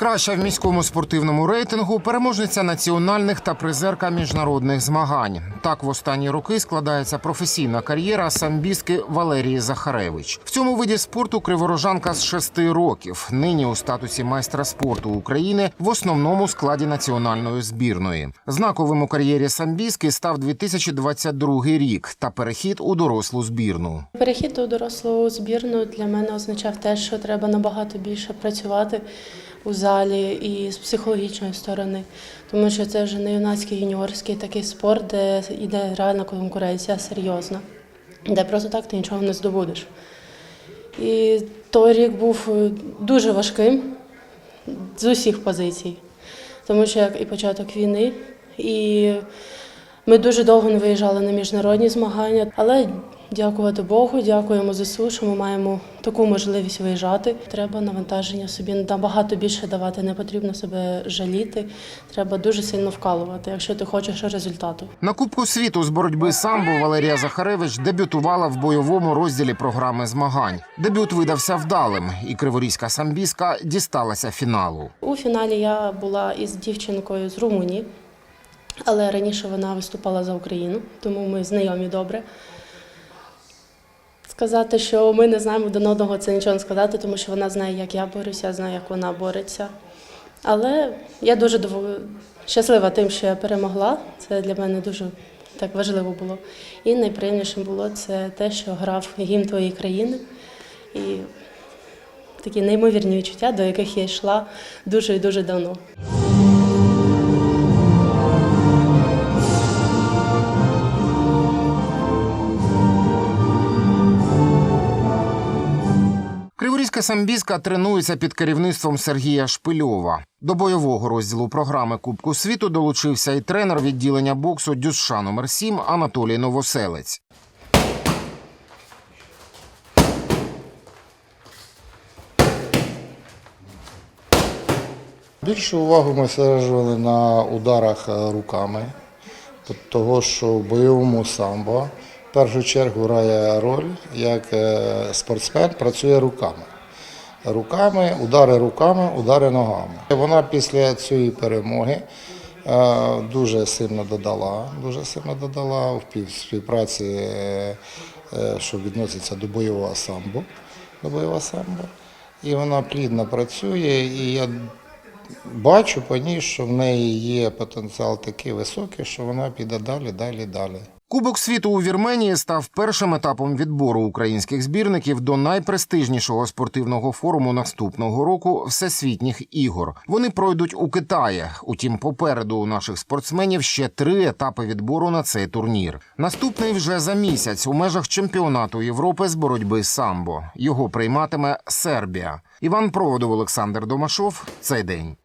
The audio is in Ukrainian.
Краща в міському спортивному рейтингу переможниця національних та призерка міжнародних змагань. Так в останні роки складається професійна кар'єра самбістки Валерії Захаревич. В цьому виді спорту криворожанка з шести років. Нині у статусі майстра спорту України в основному складі національної збірної. Знаковим у кар'єрі самбістки став 2022 рік та перехід у дорослу збірну. Перехід у дорослу збірну для мене означав те, що треба набагато більше працювати у залі і з психологічної сторони, тому що це вже не юнацький юніорський такий спорт, де йде реальна конкуренція серйозна, де просто так ти нічого не здобудеш. І той рік був е, дуже важким з усіх позицій, тому що як і початок війни, і ми дуже довго не виїжджали на міжнародні змагання, але дякувати Богу, дякуємо ЗСУ, що ми маємо таку можливість виїжджати. Треба навантаження собі набагато більше давати. Не потрібно себе жаліти. Треба дуже сильно вкалувати, якщо ти хочеш результату. На Кубку світу з боротьби самбо Валерія Захаревич дебютувала в бойовому розділі програми змагань. Дебют видався вдалим, і криворізька самбіска дісталася фіналу. У фіналі я була із дівчинкою з Румунії, але раніше вона виступала за Україну, тому ми знайомі добре. Сказати, що ми не знаємо один одного, це нічого не сказати, тому що вона знає, як я борюся, я знаю, як вона бореться. Але я дуже щаслива тим, що я перемогла. Це для мене дуже так важливо було. І найприємнішим було це те, що грав гімн твоєї країни. І такі неймовірні відчуття, до яких я йшла дуже і дуже давно. Криворізька самбіска тренується під керівництвом Сергія Шпильова. До бойового розділу програми Кубку світу долучився і тренер відділення боксу Дюсша номер 7 Анатолій Новоселець. Більшу увагу ми стежували на ударах е, руками, того, що в бойовому самбо в першу чергу грає роль, як е, спортсмен працює руками. Руками, удари руками, удари ногами. Вона після цієї перемоги е, дуже сильно додала, дуже сильно додала в пів- співпраці, е, що відноситься до бойового самбо, до бойового самбо. І вона плідно працює, і я бачу по ній, що в неї є потенціал такий високий, що вона піде далі, далі, далі. Кубок світу у Вірменії став першим етапом відбору українських збірників до найпрестижнішого спортивного форуму наступного року всесвітніх ігор. Вони пройдуть у Китаї. Утім, попереду у наших спортсменів ще три етапи відбору на цей турнір. Наступний вже за місяць у межах чемпіонату Європи з боротьби самбо. Його прийматиме Сербія. Іван Проводов, Олександр Домашов. Цей день.